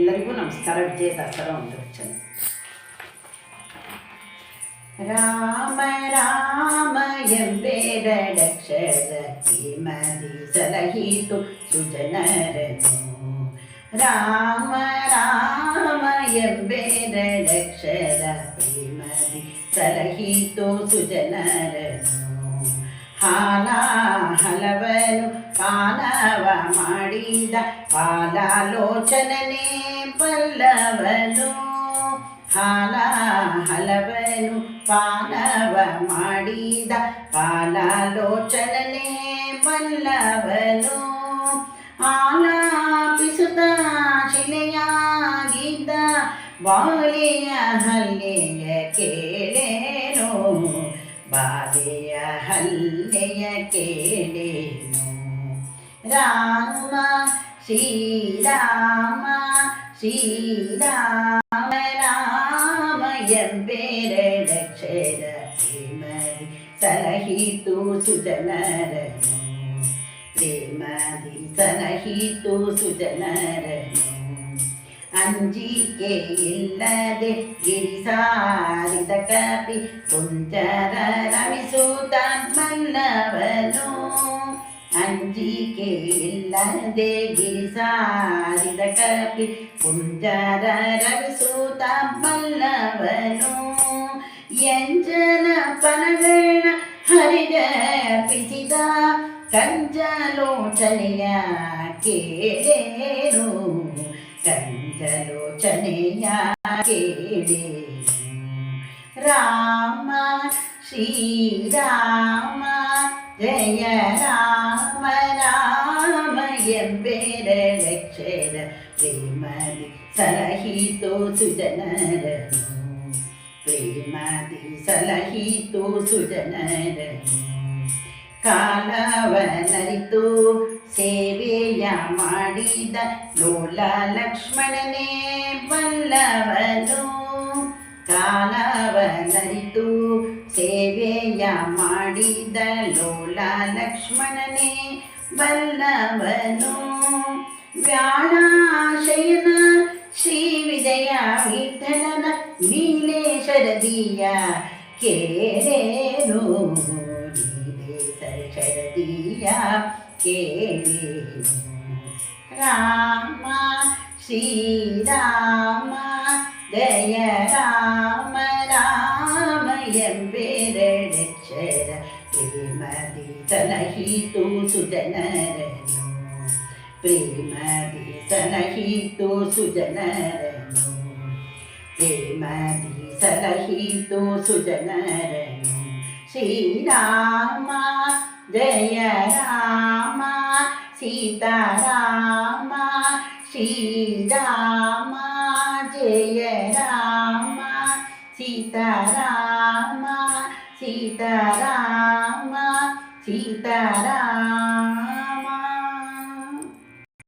ಎಲ್ಲರಿಗೂ ನಮಸ್ಕಾರ ವಿಜಯ ದಾಸರ ಒಂದು ವಚನ ರಾಮ ರಾಮ ಎಂಬೆರಡಕ್ಷರ ಮದಿ ಸಲಹಿತು ಸುಜನರನು ರಾಮ ರಾಮ ಎಂಬೆರಡಕ್ಷರ ಪ್ರೇಮದಿ ಸಲಹಿತು ಸುಜನರನು ಹಾಲ ಹಲವನು ಪಾನವ ಮಾಡಿದ ಪಾಲಾಲೋಚನನೇ ಪಲ್ಲವನು. ಹಾಲ ಹಲವನು ಪಾನವ ಮಾಡಿದ ಪಾಲಾಲೋಚನನೇ ಪಲ್ಲವನು. ಆಲಾಪಿಸುತ್ತ ಶಿಲೆಯಾಗಿದ್ದ ಬಾಲಿಯ ಹಲ್ಲೆಯ ಕೇಳೇನೋ ಬಾಲೆಯ ಹಲ್ಲೆಯ ಕೇಳೇನು ರಾಮ ಶ್ರೀರಾಮ ಶ್ರೀರಾಮ ರಾಮ ಎಂಬೆರಡಕ್ಷರ ಪ್ರೇಮದಿ ಸಲಹಿತು ಸುಜನರನು ಪ್ರೇಮದಿ ಸಲಹಿತು ಸುಜನರನು ಅಂಜಿಕೆ ಇಲ್ಲದೆ ಗಿರಿಸಾರಿದ ಕಪಿ ಕುಂಜರ ರಮಿಸುತ್ತನ್ನವನು ಅಂಜಿಕೆ ಇಲ್ಲದೆ ಗಿರಿಸಾರಿದ ಕಪಿ ಕುಂಜರ ರಮಿಸುತ್ತಮ್ಮಲ್ಲವನು ಎಂಜನ ಪನಗಣ ಹರಿಗರ್ಪಿಸಿದ ಕಂಜಲೋಚನೆಯ ಕೇಳೇನು ಕಂಜಲೋಚನೆಯ ಕೇಳೇನು ರಾಮ ಶ್ರೀರಾಮ ಜಯ ರಾಮ ರಾಮ ಎಂಬೆರಡಕ್ಷರ ಪ್ರೇಮದಿ ಸಲಹಿತು ಸುಜನರನು ಪ್ರೇಮದಿ ಸಲಹಿತು ಸುಜನರನು ಕಾಲವನರಿತು ಸೇವೆಯ ಮಾಡಿದ ಲೋಲ ಲಕ್ಷ್ಮಣನೇ ಬಲ್ಲವನು. ಕಾಲವನರಿತು ಸೇವೆಯ ಮಾಡಿದ ಲೋಲ ಲಕ್ಷ್ಮಣನೇ ಬಲ್ಲವನು. ವ್ಯಾಳಾಶಯನ ಶ್ರೀ ವಿಜಯ ವಿಠಲನ ನೀಲೇಶರದಿಯ ಕೇರೇನು ನೀಲೇಶ್ವರ ಶರದಿಯ ಕೇಳೇನು? రామ శ్రీరామ జయ రామ రామ ఎంబేరక్షర ప్రేమది తనహితు సుజనరను. ప్రేమది తనహితు సుజనరను. ప్రేమది సలహితు సుజనరను. శ్రీరామ జయ రామ సీతారామ జయరామ సీతారామ సీతారామ సీతారామ.